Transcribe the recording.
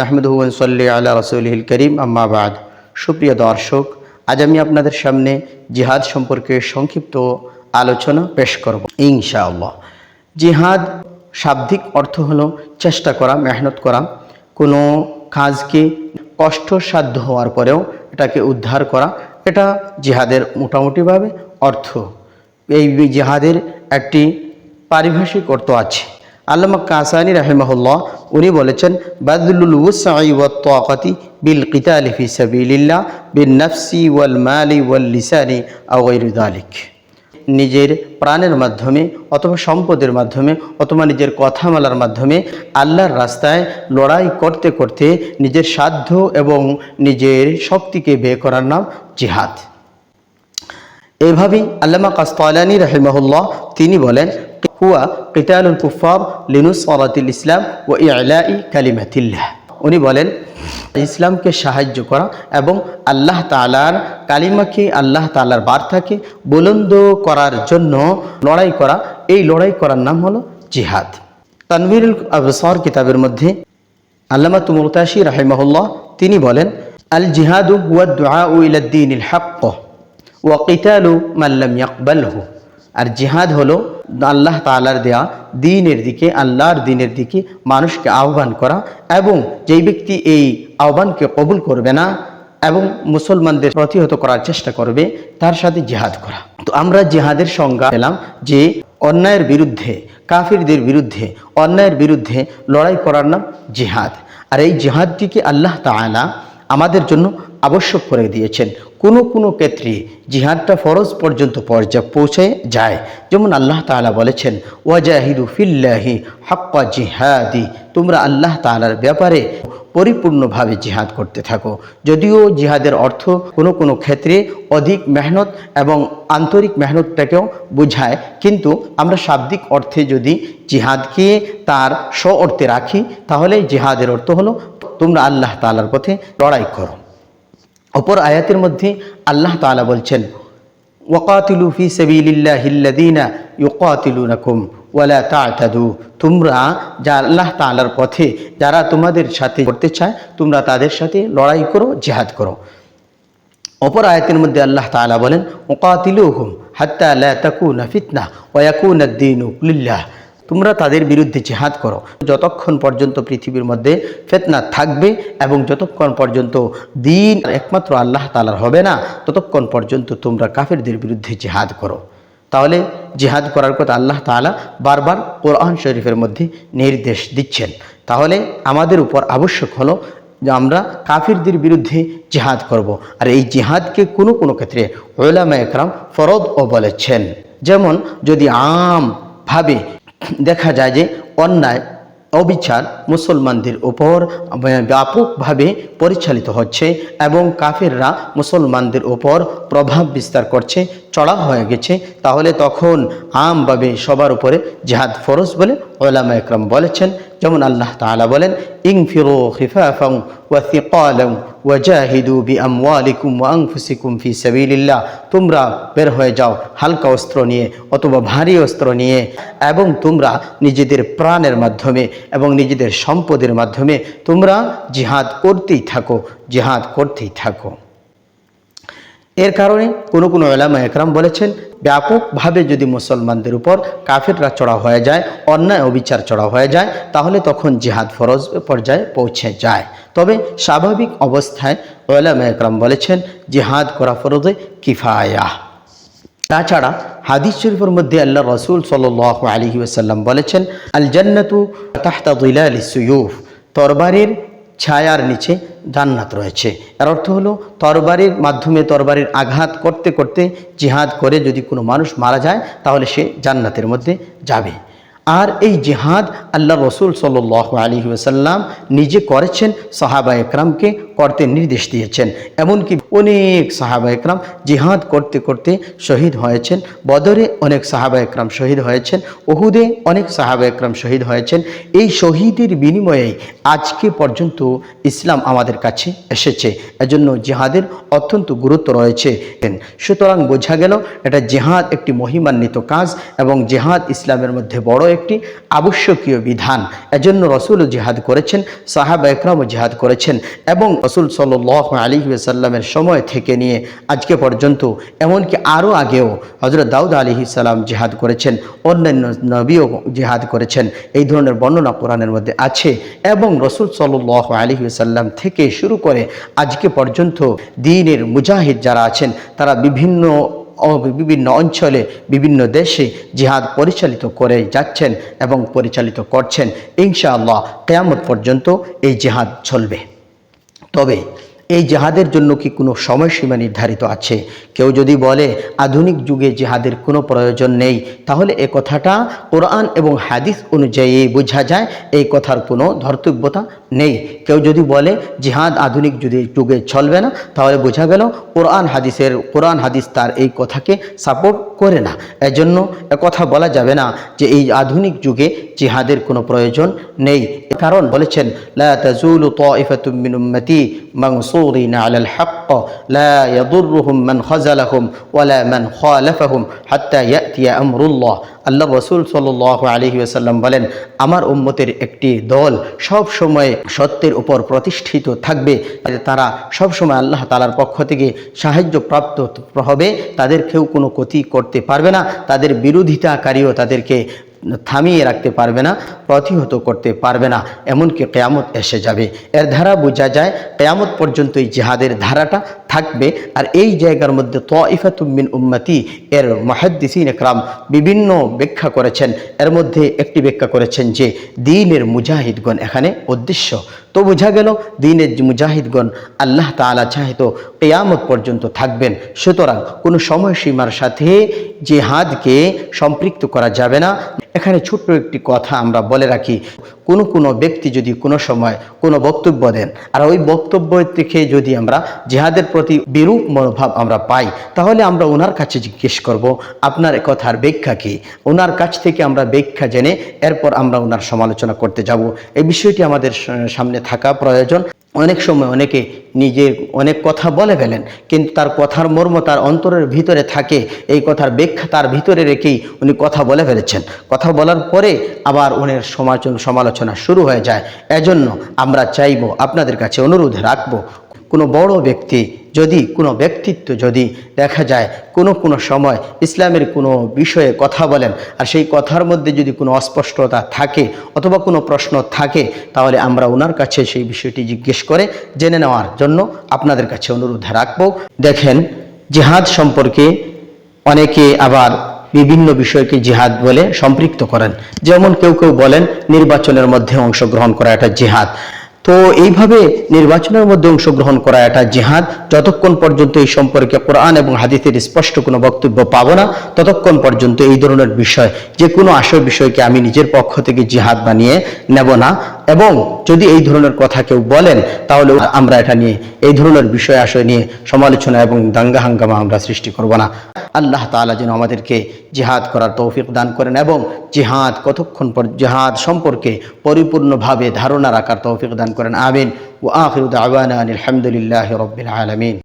নাহমদুসল্লি আল্লাহ রসুলহিল করিম আম্মাবাদ সুপ্রিয় দর্শক, আজ আমি আপনাদের সামনে জিহাদ সম্পর্কে সংক্ষিপ্ত আলোচনা পেশ করব, ইনশাআল্লাহ। জিহাদ শাব্দিক অর্থ হলো চেষ্টা করা, মেহনত করা। কোনো কাজকে কষ্টসাধ্য হওয়ার পরেও এটাকে উদ্ধার করা, এটা জিহাদের মোটামুটিভাবে অর্থ। এই জিহাদের একটি পারিভাষিক অর্থ আছে। আল্লামা কাসানি রাহেমাহুল্লাহ, উনি বলেছেন বাদুল উসাই ওয়া তাকাতি বিল কিতালি ফি সাবিলিল্লাহ, বিন নাফসি ওয়াল মালি ওয়াল লিসানি আও গায়রু যালিক নিজের প্রাণের মাধ্যমে অথবা সম্পদের মাধ্যমে অথবা নিজের কথা বলার মাধ্যমে আল্লাহর রাস্তায় লড়াই করতে করতে নিজের সাধ্য এবং নিজের শক্তিকে বের করার নাম জিহাদ। এভাবেই আল্লামা কাস্তালানি রহিমহুল্লাহ, তিনি বলেন হুয়া কিতালুল কুফার লিনুস সরাতিল ইসলাম ও কালিমাতিল্লাহ। উনি বলেন, ইসলামকে সাহায্য করা এবং আল্লাহ তালার কালিমাকে আল্লাহ তালার বার্তাকে বুলন্দ করার জন্য লড়াই করা, এই লড়াই করার নাম হলো জিহাদ। তানবিরুল আবসর কিতাবের মধ্যে আল্লামা তুমতাশি রাহিমাহুল্লাহ তিনি বলেন, আল জিহাদু হুয়া দুআ ইলাদ্দিন ইল হাক্ক ওয়া কিতালু মাল্লাম ইয়াকবালহু। আর জিহাদ হলো আল্লাহ তালার দেয়া দিনের দিকে, আল্লাহর দিনের দিকে মানুষকে আহ্বান করা এবং যেই ব্যক্তি এই আহ্বানকে কবুল করবে না এবং মুসলমানদের প্রতিহত করার চেষ্টা করবে, তার সাথে জিহাদ করা। তো আমরা জিহাদের সংজ্ঞা পেলাম যে অন্যায়ের বিরুদ্ধে, কাফিরদের বিরুদ্ধে, অন্যায়ের বিরুদ্ধে লড়াই করার নাম জিহাদ। আর এই জিহাদটিকে আল্লাহ তাআলা আমাদের জন্য আবশ্যক করে দিয়েছেন। কোনো কোনো ক্ষেত্রে জিহাদটা ফরজ পর্যন্ত পর্যায়ে পৌঁছে যায়। যেমন আল্লাহ তাআলা বলেছেন, ওয়াজাহিদু ফিল্লাহি হাক্কা জিহাদি। তোমরা আল্লাহ তাআলার ব্যাপারে পরিপূর্ণভাবে জিহাদ করতে থাকো। যদিও জিহাদের অর্থ কোনো কোনো ক্ষেত্রে অধিক মেহনত এবং আন্তরিক মেহনতটাকেও বোঝায়, কিন্তু আমরা শাব্দিক অর্থে যদি জিহাদকে তার স্ব অর্থে রাখি, তাহলে জিহাদের অর্থ হলো তোমরা আল্লাহ তালার পথে লড়াই করো। অপর আয়াতের মধ্যে আল্লাহ তাআলা বলছেন, ওয়াকাতিলু ফি সাবিলিল্লাহিল্লাযীনা ইউকাতিলুনাকুম ওয়ালা তা'তাদু। তোমরা যা আল্লাহ তাআলার পথে যারা তোমাদের সাথে করতে চায়, তোমরা তাদের সাথে লড়াই করো, জিহাদ করো। অপর আয়াতের মধ্যে আল্লাহ তাআলা বলেন ওকাতিলুহুম হাত্তা লা তাকুনা ফিতনা ওয়া ইয়াকুনা আদ-দীনু লিল্লাহ। তোমরা তাদের বিরুদ্ধে জিহাদ করো। যতক্ষণ পর্যন্ত পৃথিবীর মধ্যে ফেতনা থাকবে এবং যতক্ষণ পর্যন্ত দিন একমাত্র আল্লাহ তালার হবে না, ততক্ষণ পর্যন্ত তোমরা কাফেরদের বিরুদ্ধে জিহাদ করো। তাহলে জিহাদ করার কথা আল্লাহ তাআলা বারবার কোরআন শরীফের মধ্যে নির্দেশ দিচ্ছেন। তাহলে আমাদের উপর আবশ্যক হলো যে আমরা কাফিরদের বিরুদ্ধে জিহাদ করব। আর এই জিহাদকে কোনো কোনো ক্ষেত্রে ওলামা একরাম ফরদ ও বলেছেন। যেমন যদি আমভাবে দেখা যায় যে অন্যায়, অবিচার মুসলমানদের উপর ব্যাপকভাবে পরিচালিত হচ্ছে এবং কাফেররা মুসলমানদের উপর প্রভাব বিস্তার করছে, চড়া হয়ে গেছে। তাহলে তখন আমভাবে সবার উপরে জেহাদ ফরজ বলে ওলামা একরম বলেছেন। যেমন আল্লাহ তাআলা বলেন ইং ফিরো খিফাফং ওয়া থিকালাম ওয়াজাহিদু বি আমওয়ালিকুম ওয়া আনফুসিকুম ফি সাবিলিল্লাহ। তোমরা বের হয়ে যাও, হালকা অস্ত্র নিয়ে অথবা ভারী অস্ত্র নিয়ে এবং তোমরা নিজেদের প্রাণের মাধ্যমে এবং নিজেদের সম্পদের মাধ্যমে তোমরা জিহাদ করতেই থাকো, জিহাদ করতেই থাকো। এর কারণে কোনো কোনো এলামা একরাম বলেছেন, ব্যাপকভাবে যদি মুসলমানদের উপর কাফেররা চড়া হয়ে যায়, অন্যায় অবিচার চড়া হয়ে যায়, তাহলে তখন জিহাদ ফরজ পর্যায়ে পৌঁছে যায়। তবে স্বাভাবিক অবস্থায় ওলামা একরাম বলেছেন, জিহাদ করা ফরজে কিফায়া। তাছাড়া হাদিস শরীফের মধ্যে আল্লাহ রসুল সাল আলী ওসাল্লাম বলেছেন আল জান্নাতু তাহতা দিলাল সুয়ুফ। তরবারির ছায়ার নিচে জান্নাত রয়েছে। এর অর্থ হলো, তরবারির মাধ্যমে তরবারির আঘাত করতে করতে জিহাদ করে যদি কোনো মানুষ মারা যায়, তাহলে সে জান্নাতের মধ্যে যাবে। আর এই জিহাদ আল্লাহ রসুল সাল আলী ওসাল্লাম নিজে করেছেন সাহাবা একরামকে করতে নির্দেশ দিয়েছেন। এমনকি অনেক সাহাবা একরাম জিহাদ করতে করতে শহীদ হয়েছেন। বদরে অনেক সাহাবা একরাম শহীদ হয়েছেন। ওহুদে অনেক সাহাবা একরাম শহীদ হয়েছেন। এই শহীদের বিনিময়ে আজকে পর্যন্ত ইসলাম আমাদের কাছে এসেছে। এজন্য জিহাদের অত্যন্ত গুরুত্ব রয়েছে। সুতরাং বোঝা গেল, এটা জেহাদ একটি মহিমান্বিত কাজ এবং জেহাদ ইসলামের মধ্যে বড় একটি আবশ্যকীয় বিধান। এজন্য রসুলও জিহাদ করেছেন, সাহাবা একরামও জিহাদ করেছেন এবং রসুল সাল্লাহ আলী সাল্লামের সময় থেকে নিয়ে আজকে পর্যন্ত, এমনকি আরও আগেও হজরত দাউদ আলী সাল্লাম জিহাদ করেছেন, অন্যান্য নবীও জিহাদ করেছেন। এই ধরনের বর্ণনা কোরআনের মধ্যে আছে এবং রসুল সাল্লাহ আলী সাল্লাম থেকে শুরু করে আজকে পর্যন্ত দিনের মুজাহিদ যারা আছেন, তারা বিভিন্ন বিভিন্ন অঞ্চলে, বিভিন্ন দেশে জিহাদ পরিচালিত করে যাচ্ছেন এবং পরিচালিত করছেন। ইনশাআল্লাহ, কেয়ামত পর্যন্ত এই জিহাদ চলবে। তবে এই জেহাদের জন্য কি কোনো সময়সীমা নির্ধারিত আছে? কেউ যদি বলে, আধুনিক যুগে জেহাদের কোনো প্রয়োজন নেই, তাহলে এ কথাটা কোরআন এবং হাদিস অনুযায়ী বোঝা যায়, এই কথার কোনো ধর্তব্যতা নেই। কেউ যদি বলে, জিহাদ আধুনিক যুগে যুগে চলবে না, তাহলে বোঝা গেল কোরআন হাদিসের কোরআন হাদিস তার এই কথাকে সাপোর্ট করে না। এজন্য কথা বলা যাবে না যে এই আধুনিক যুগে জিহাদের কোনো প্রয়োজন নেই। কারণ বলেছেন, লা তাজুলু তাইফাতুম উম্মতি মানসুরিন আলাল হক্ক লা ইয়াদুররুহুম মান খাযালাহুম ওয়ালা মান খালাফাহুম হাত্তা ইয়াতিয়া আমরুল্লাহ আল্লাহ রসুল সাল্লাহ আলহি আসাল্লাম বলেন, আমার উম্মতের একটি দল সব সময় সত্যের উপর প্রতিষ্ঠিত থাকবে। তারা সব সময় আল্লাহ তালার পক্ষ থেকে সাহায্য প্রাপ্ত হবে। তাদের কেউ কোনো ক্ষতি করতে পারবে না। তাদের বিরোধিতাকারীও তাদেরকে থামিয়ে রাখতে পারবে না, প্রতিহত করতে পারবে না, এমনকি কেয়ামত এসে যাবে। এর ধারা বোঝা যায়, কেয়ামত পর্যন্ত এই জিহাদের ধারাটা থাকবে। আর এই জায়গার মধ্যে তইফাতুমিন উম্মতি, এর মহাদ্দিসিন একরাম বিভিন্ন ব্যাখ্যা করেছেন। এর মধ্যে একটি ব্যাখ্যা করেছেন যে, দিনের মুজাহিদগণ এখানে উদ্দেশ্য। তো বোঝা গেল, দিনের মুজাহিদগণ, আল্লাহ তালা চাহিত কেয়ামত পর্যন্ত থাকবেন। সুতরাং কোনো সময়সীমার সাথে জেহাদকে সম্পৃক্ত করা যাবে না। এখানে ছোট্ট একটি কথা আমরা বলে রাখি। কোনো কোনো ব্যক্তি যদি কোনো সময় কোনো বক্তব্য দেন, আর ওই বক্তব্য থেকে যদি আমরা জেহাদের প্রতি বিরূপ মনোভাব আমরা পাই, তাহলে আমরা ওনার কাছে জিজ্ঞেস করব, আপনার কথার ব্যাখ্যা কি? ওনার কাছ থেকে আমরা ব্যাখ্যা জেনে এরপর আমরা ওনার সমালোচনা করতে যাব। এই বিষয়টি আমাদের সামনে থাকা প্রয়োজন। অনেক সময় অনেকে নিজে অনেক কথা বলে ফেলেন, কিন্তু তার কথার মর্ম তার অন্তরের ভিতরে থাকে। এই কথার ব্যাখ্যা তার ভিতরে রেখেই উনি কথা বলে ফেলেছেন। কথা বলার পরে আবার উনের সমালোচনা সমালোচনা শুরু হয়ে যায়। এজন্য আমরা চাইব, আপনাদের কাছে অনুরোধ রাখব, কোনো বড় ব্যক্তি যদি কোনো ব্যক্তিত্ব যদি দেখা যায় কোনো কোনো সময় ইসলামের কোনো বিষয়ে কথা বলেন, আর সেই কথার মধ্যে যদি কোনো অস্পষ্টতা থাকে অথবা কোনো প্রশ্ন থাকে, তাহলে আমরা ওনার কাছে সেই বিষয়টি জিজ্ঞেস করে জেনে নেওয়ার জন্য আপনাদের কাছে অনুরোধ রাখব। দেখেন, জেহাদ সম্পর্কে অনেকে আবার বিভিন্ন বিষয়কে জিহাদ বলে সম্পৃক্ত করেন। যেমন কেউ কেউ বলেন, নির্বাচনের মধ্যে অংশগ্রহণ করা একটা জিহাদ। তো এইভাবে নির্বাচনের মধ্যে অংশগ্রহণ করা এটা জিহাদ, যতক্ষণ পর্যন্ত এই সম্পর্কে কোরআন এবং হাদিসের স্পষ্ট কোনো বক্তব্য পাবো না, ততক্ষণ পর্যন্ত এই ধরনের বিষয়, যে কোনো আসল বিষয়কে আমি নিজের পক্ষ থেকে জিহাদ বানিয়ে নেব না। এবং যদি এই ধরনের কথা কেউ বলেন, তাহলে আমরা এটা নিয়ে, এই ধরনের বিষয় আশয় নিয়ে সমালোচনা এবং দাঙ্গা হাঙ্গামা আমরা সৃষ্টি করব না। আল্লাহ তাআলা যেন আমাদেরকে জিহাদ করার তৌফিক দান করেন এবং জিহাদ কতক্ষণ পর, জিহাদ সম্পর্কে পরিপূর্ণভাবে ধারণা রাখার তৌফিক দান করেন। আমিন। ও আখির দাওয়ানা আলহামদুলিল্লাহ রব্বিল আলমিন।